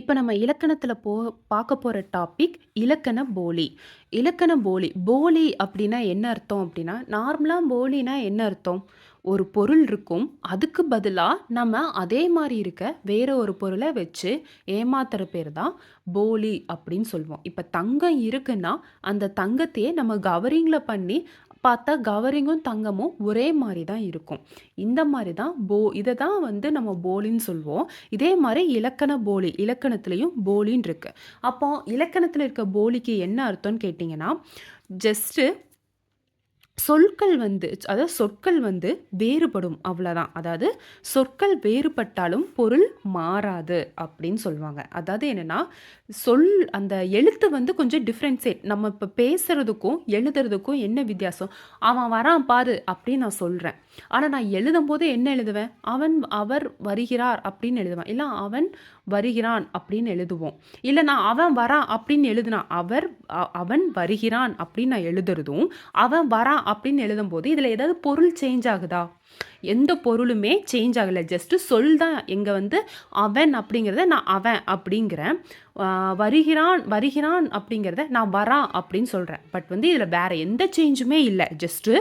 இப்போ நம்ம இலக்கணத்தில் போ பார்க்க போகிற டாபிக் இலக்கண போலி. இலக்கண போலி. போலி அப்படின்னா என்ன அர்த்தம் அப்படின்னா நார்மலாக போலினா என்ன அர்த்தம்? ஒரு பொருள் இருக்கும். அதுக்கு பதிலாக நம்ம அதே மாதிரி இருக்க வேற ஒரு பொருளை வச்சு ஏமாத்துற பேர் தான் போலி அப்படின்னு சொல்லுவோம் இப்போ தங்கம் இருக்குன்னா, அந்த தங்கத்தையே நம்ம கவரிங்கில் பண்ணி பார்த்தா கவரிங்கும், தங்கமும் ஒரே மாதிரி தான் இருக்கும். இந்த மாதிரி தான் போ இதை தான் வந்து நம்ம போலின்னு சொல்வோம். இதே மாதிரி இலக்கண போலி. இலக்கணத்துலேயும் போலின்னு இருக்குது அப்போ இலக்கணத்தில் இருக்க போலிக்கு என்ன அர்த்தம்னு கேட்டிங்கன்னா ஜஸ்ட்டு சொற்கள் வந்து அதாவது சொற்கள் வந்து வேறுபடும் அவ்வளோதான் அதாவது சொற்கள் வேறுபட்டாலும் பொருள் மாறாது அப்படின்னு சொல்லுவாங்க அதாவது என்னன்னா, சொல் அந்த எழுத்து வந்து கொஞ்சம் டிஃபரன்ஷியேட் நம்ம இப்போ பேசுகிறதுக்கும் எழுதுறதுக்கும் என்ன வித்தியாசம்? "அவன் வரான் பாரு" அப்படின்னு நான் சொல்கிறேன் ஆனால் நான் எழுதும்போது என்ன எழுதுவேன்? "அவன் அவர் வருகிறார்" அப்படின்னு எழுதுவேன். இல்லை "அவன் வருகிறான்" அப்படின்னு எழுதுவோம். இல்லை நான் "அவன் வரான்" அப்படின்னு எழுதுனா, அவர் அவன் வருகிறான் அப்படின்னு நான் எழுதுறதும், "அவன் வரான்" அப்படின்னு எழுதும்போது, இதில் ஏதாவது பொருள் சேஞ்ச் ஆகுதா? எந்த பொருளுமே சேஞ்ச் ஆகலை. ஜஸ்ட்டு சொல் தான் எங்கே வந்து அவன் அப்படிங்கிறத நான் அவன் அப்படிங்கிறேன். வருகிறான் வருகிறான் அப்படிங்கிறத நான் வரான் அப்படின்னு சொல்கிறேன் பட் வந்து இதில் வேறு எந்த சேஞ்சுமே இல்லை. ஜஸ்ட்டு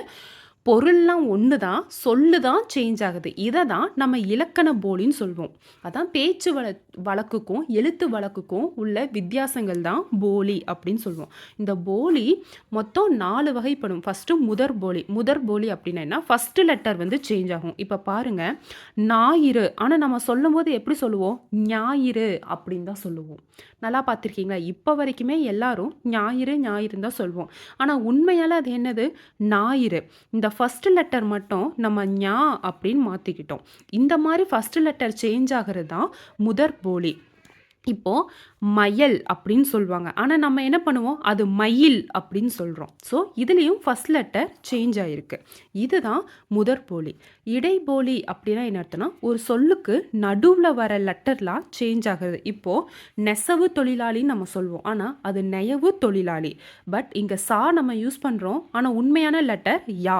பொருள்லாம் ஒன்று தான். சொல்லு தான் சேஞ்ச் ஆகுது. இதை தான் நம்ம இலக்கண போலின்னு சொல்வோம். அதான் பேச்சு வழ வழக்குக்கும், எழுத்து வழக்குக்கும் உள்ள வித்தியாசங்கள் தான் போலி அப்படின்னு சொல்லுவோம் இந்த போலி மொத்தம் நாலு வகைப்படும். ஃபஸ்ட்டு முதற் போலி. முதற் போலி அப்படின்னா என்ன? லெட்டர் வந்து சேஞ்ச் ஆகும். இப்போ பாருங்க, ஞாயிறு ஆனால் நம்ம சொல்லும் போது எப்படி சொல்லுவோம்? ஞாயிறு அப்படின்னு தான் சொல்லுவோம். நல்லா பார்த்துருக்கீங்களா? இப்போ வரைக்குமே எல்லாரும் ஞாயிறு, ஞாயிறுன்னு தான் சொல்லுவோம் ஆனால் உண்மையால் அது என்னது? ஞாயிறு. இந்த ஃபஸ்ட்டு லெட்டர் மட்டும் நம்ம ஞா அப்படின்னு மாற்றிக்கிட்டோம் இந்த மாதிரி ஃபஸ்ட்டு லெட்டர் சேஞ்ச் ஆகுறது தான் முதற் போலி. இப்போது மயல் அப்படின்னு சொல்லுவாங்க ஆனால் நம்ம என்ன பண்ணுவோம்? அது மயில் அப்படின்னு சொல்கிறோம் ஸோ இதுலேயும் ஃபர்ஸ்ட் லெட்டர் சேஞ்ச் ஆகிருக்கு இதுதான் முதற் போலி. அப்படின்னா என்ன அர்த்தம்னா, ஒரு சொல்லுக்கு நடுவில் வர லெட்டர்லாம் சேஞ்ச் ஆகுது. இப்போது நெசவு தொழிலாளின்னு நம்ம சொல்வோம். ஆனால் அது நெயவு தொழிலாளி. பட் இங்கே சா நம்ம யூஸ் பண்ணுறோம் ஆனால் உண்மையான லெட்டர் யா.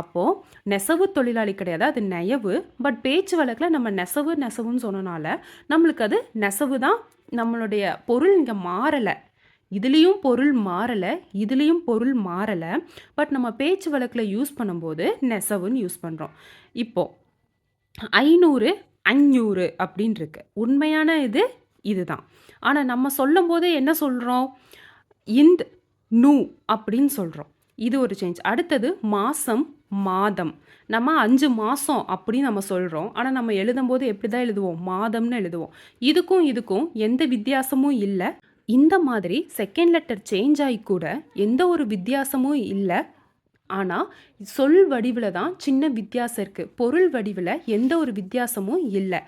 அப்போது நெசவு தொழிலாளி கிடையாது. அது நெயவு. பட் பேச்சு வழக்கில் நம்ம நெசவு, நெசவுன்னு சொன்னனால, நம்மளுக்கு அது நெசவு தான் நம்மளுடைய பொருள் இங்கே மாறலை இதுலேயும் பொருள் மாறலை இதுலேயும் பொருள் மாறலை பட் நம்ம பேச்சு வழக்கில் யூஸ் பண்ணும்போது நெசவுன்னு யூஸ் பண்ணுறோம் இப்போது ஐநூறு அஞ்சூறு அப்படின்னு இருக்கு. உண்மையான இது இதுதான். ஆனால் நம்ம சொல்லும்போது என்ன சொல்கிறோம் இந்த நூ அப்படின்னு சொல்கிறோம் இது ஒரு சேஞ்ச். அடுத்தது மாதம் மாதம். நம்ம அஞ்சு மாதம் அப்படின்னு நம்ம சொல்கிறோம் ஆனால் நம்ம எழுதும்போது எப்படி தான் எழுதுவோம்? மாதம்னு எழுதுவோம். இதுக்கும் இதுக்கும் எந்த வித்தியாசமும் இல்லை. இந்த மாதிரி செகண்ட் லெட்டர் சேஞ்ச் ஆகி கூட எந்த ஒரு வித்தியாசமும் இல்லை. ஆனால் சொல் வடிவில் தான் சின்ன வித்தியாசம் இருக்குது பொருள் வடிவில் எந்த ஒரு வித்தியாசமும் இல்லை.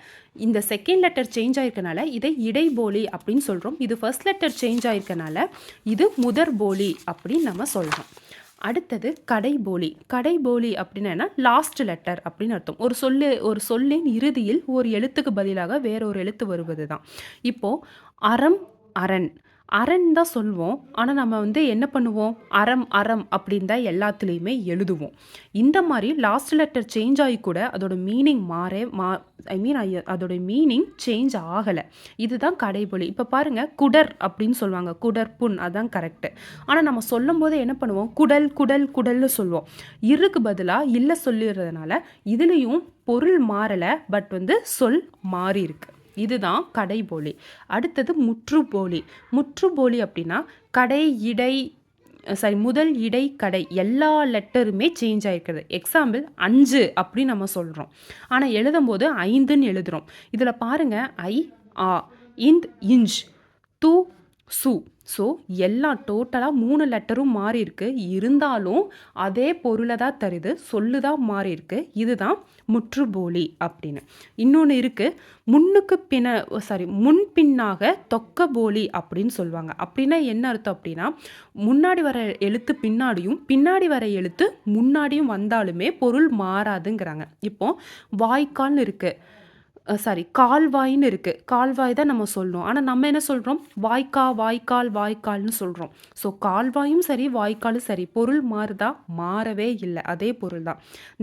இந்த செகண்ட் லெட்டர் சேஞ்ச் ஆயிருக்கனால இதை இடைபோலி அப்படின்னு சொல்கிறோம் இது ஃபர்ஸ்ட் லெட்டர் சேஞ்ச் ஆயிருக்கனால இது முதற் போலி அப்படின்னு நம்ம சொல்கிறோம் அடுத்தது கடைபோலி கடைபோலி அப்படின்னா என்ன? லாஸ்ட் லெட்டர் அப்படின்னு அர்த்தம். ஒரு சொல்லு ஒரு சொல்லின் இறுதியில் ஒரு எழுத்துக்கு பதிலாக வேற ஒரு எழுத்து வருவது தான். இப்போது அறம், அரண். அரண் தான் சொல்வோம். ஆனால் நம்ம வந்து என்ன பண்ணுவோம்? அறம், அறம் அப்படின்னு தான் எல்லாத்துலேயுமே எழுதுவோம். இந்த மாதிரி லாஸ்ட் லெட்டர் சேஞ்ச் ஆகி கூட அதோட மீனிங் மாறே மா ஐ மீன் அதோட மீனிங் சேஞ்ச் ஆகலை இதுதான் கடைபொழி இப்போ பாருங்கள் குடர் அப்படின்னு சொல்லுவாங்க குடர், புண் அதான் கரெக்டு ஆனால் நம்ம சொல்லும்போது என்ன பண்ணுவோம்? குடல், குடல், குடல்னு சொல்லுவோம் இருக்கு பதிலாக இல்லை சொல்லிடுறதுனால இதுலேயும் பொருள் மாறலை பட் வந்து சொல் மாறியிருக்கு. இதுதான் கடைபோலி அடுத்தது முற்றுப்போலி. முற்றுப்போலி அப்படின்னா கடை, இடை சாரி முதல், இடை, கடை எல்லா லெட்டருமே சேஞ்ச் ஆகிருக்கிறது எக்ஸாம்பிள் அஞ்சு அப்படின்னு நம்ம சொல்கிறோம் ஆனால் எழுதும் எழுதும்போது ஐந்துன்னு எழுதுகிறோம் இதில் பாருங்கள் ஐ, ஆ, இந்த், இஞ்ச், தூ சு. ஸோ எல்லாம் டோட்டலாக மூணு லெட்டரும் மாறியிருக்கு. இருந்தாலும் அதே பொருளை தான் தருது. சொல்லு தான் மாறியிருக்கு. இதுதான் முற்றுபோலி அப்படின்னு இன்னொன்று இருக்கு. முன்னுக்கு பின்ன சாரி முன்பின்னாக தொக்க போலி அப்படின்னு சொல்லுவாங்க அப்படின்னா என்ன அர்த்தம் அப்படின்னா முன்னாடி வர எழுத்து பின்னாடியும், பின்னாடி வர எழுத்து முன்னாடியும் வந்தாலுமே பொருள் மாறாதுங்கிறாங்க. இப்போ வாய்க்கால்னு இருக்குது சாரி கால்வாய்ன்னு இருக்குது கால்வாய் தான் நம்ம சொல்லணும் ஆனால் நம்ம என்ன சொல்கிறோம் வாய்க்கா வாய்க்கால் வாய்க்கால்னு சொல்கிறோம் ஸோ கால்வாயும் சரி வாய்க்காலும் சரி பொருள் மாறுதா? மாறவே இல்லை. அதே பொருள் தான்.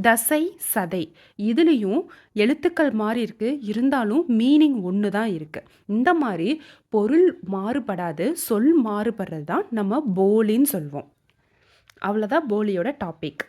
தசை சதை. இதுலேயும் எழுத்துக்கள் மாறி இருக்குது இருந்தாலும் மீனிங் ஒன்று தான் இருக்குது இந்த மாதிரி பொருள் மாறுபடாது சொல் மாறுபடுறது தான் நம்ம போலின்னு சொல்வோம். அவ்வளோதான் போலியோட டாபிக்